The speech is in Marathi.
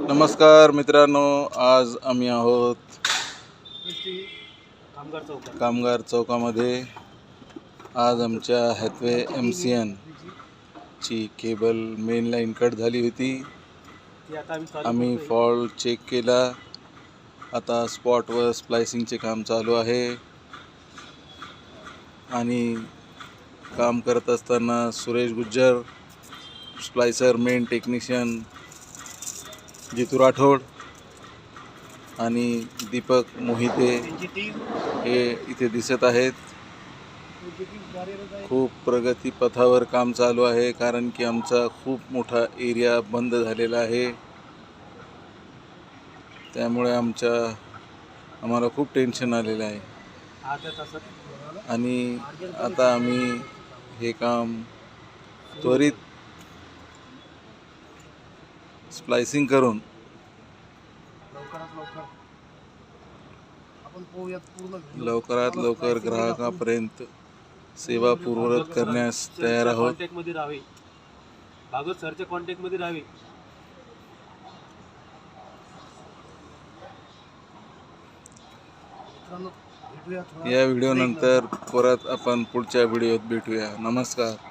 नमस्कार मित्रांनो आज आम्ही आहोत कामगार चौकामध्ये. आज आमच्या हॅथवे एम सी एन ची केबल मेन लाईन कट झाली होती. आम्ही फॉल्ट चेक केला. आता स्पॉटवर स्प्लायसिंगचे काम चालू आहे. आणि काम करत असताना Suresh Gujjar splicer main technician Jitu Rathod आणि दीपक मोहिते हे इथे दिसत आहेत. खूप प्रगतीपथावर काम चालू आहे कारण की आमचा खूप मोठा एरिया बंद झालेला आहे. त्यामुळे आमच्या आम्हाला खूप टेन्शन आलेलं आहे. आणि आता आम्ही हे काम त्वरित स्प्लायसिंग करून. लवकरात लवकर. आपण पोहूयात पूर्ण लवकरात लवकर ग्राहकापर्यंत सेवा पूर्ववत करण्यास तयार आहोत. कॉन्टॅक्टमध्ये राहावे. भागवत सरच्या कॉन्टॅक्टमध्ये राहावे. या व्हिडिओनंतर परत आपण पुढच्या व्हिडिओत भेटूया. नमस्कार.